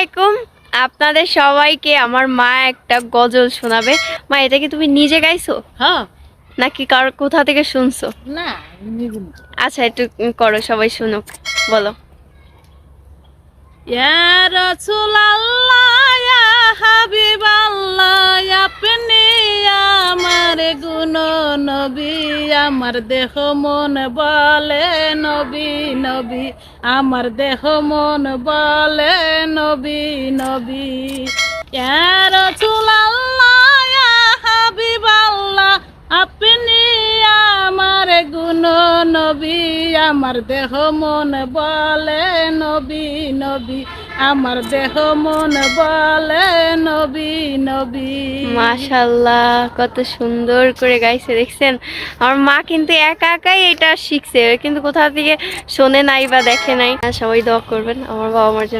আলাইকুম। আপনাদের সবাইকে আমার মা একটা গজল শোনাবে। মা এটা কি তুমি নিজে গাইছো? হ্যাঁ। নাকি কার কোথা থেকে শুনছো? না আচ্ছা একটু করো সবাই শুনুক বলো। ইয়া রাসূলুল্লাহ। নবী, আমার দেহ মন বলে নবী নবী, আমার দেহ মন বলে নবী নবী। ইয়া রাসূলুল্লাহ ইয়া হাবিবাল্লাহ, আপনি আমার গুণ নবী, আমার দেহ মন বলে নবী নবী, আমার দেহ মন বলে নবী নবী। মাশাল্লাহ কত সুন্দর করে গাইছে, দেখছেন? আমার মা কিন্তু একা একাই এটা শিখছে। কিন্তু কোথা থেকে শোনে নাই বা দেখে নাই। সবাই দোয়া করবেন, আমার বাবা মার জন্য।